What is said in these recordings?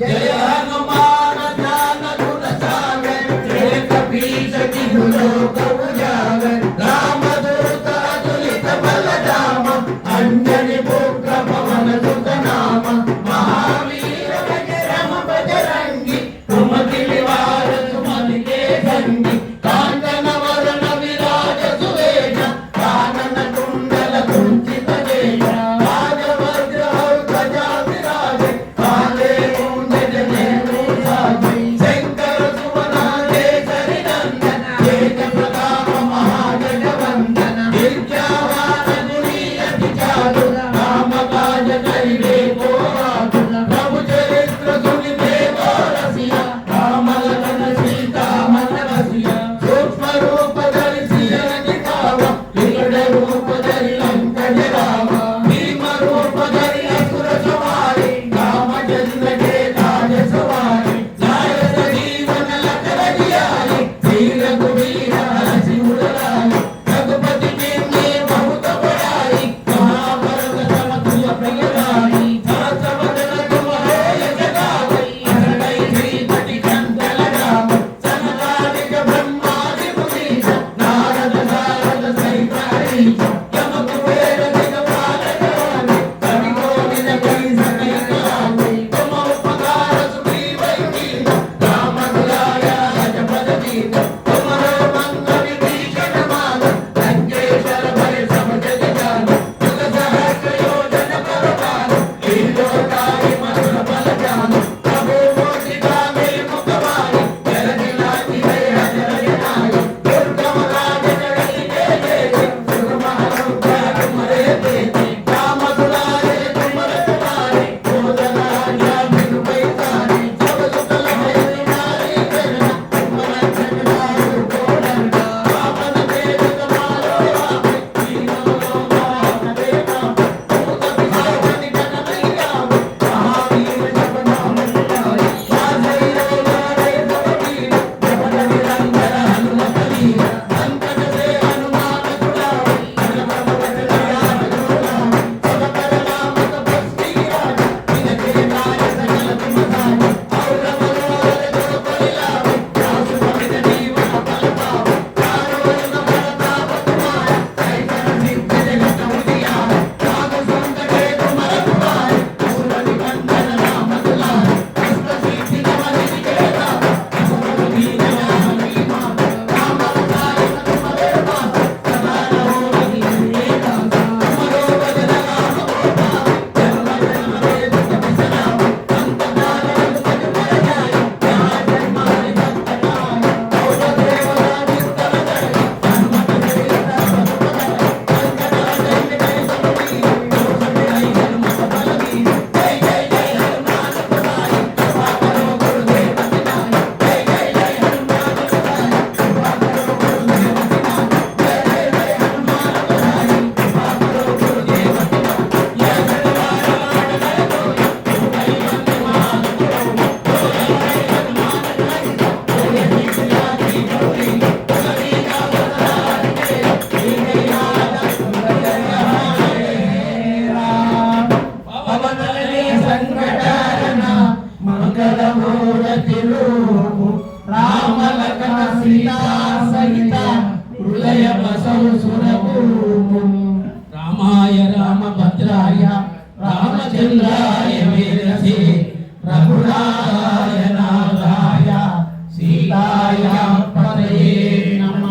జయ హనుమాన్ జానకుల సాగర్ జయ కపీశ కిహులోక సీతా సహిత హృదయ బసవ సురభూము. రామాయ రామభద్రాయ రామచంద్రాయ వీరసి రఘురాయ నాగాయ సీతాయ పదయే నమ.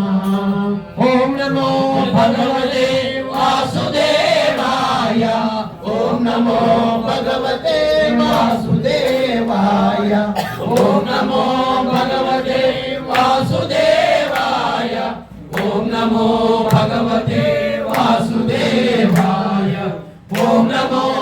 ఓం నమో భగవతే వాసుదేవాయ ఓం నమో నమో భగవతే Incredible.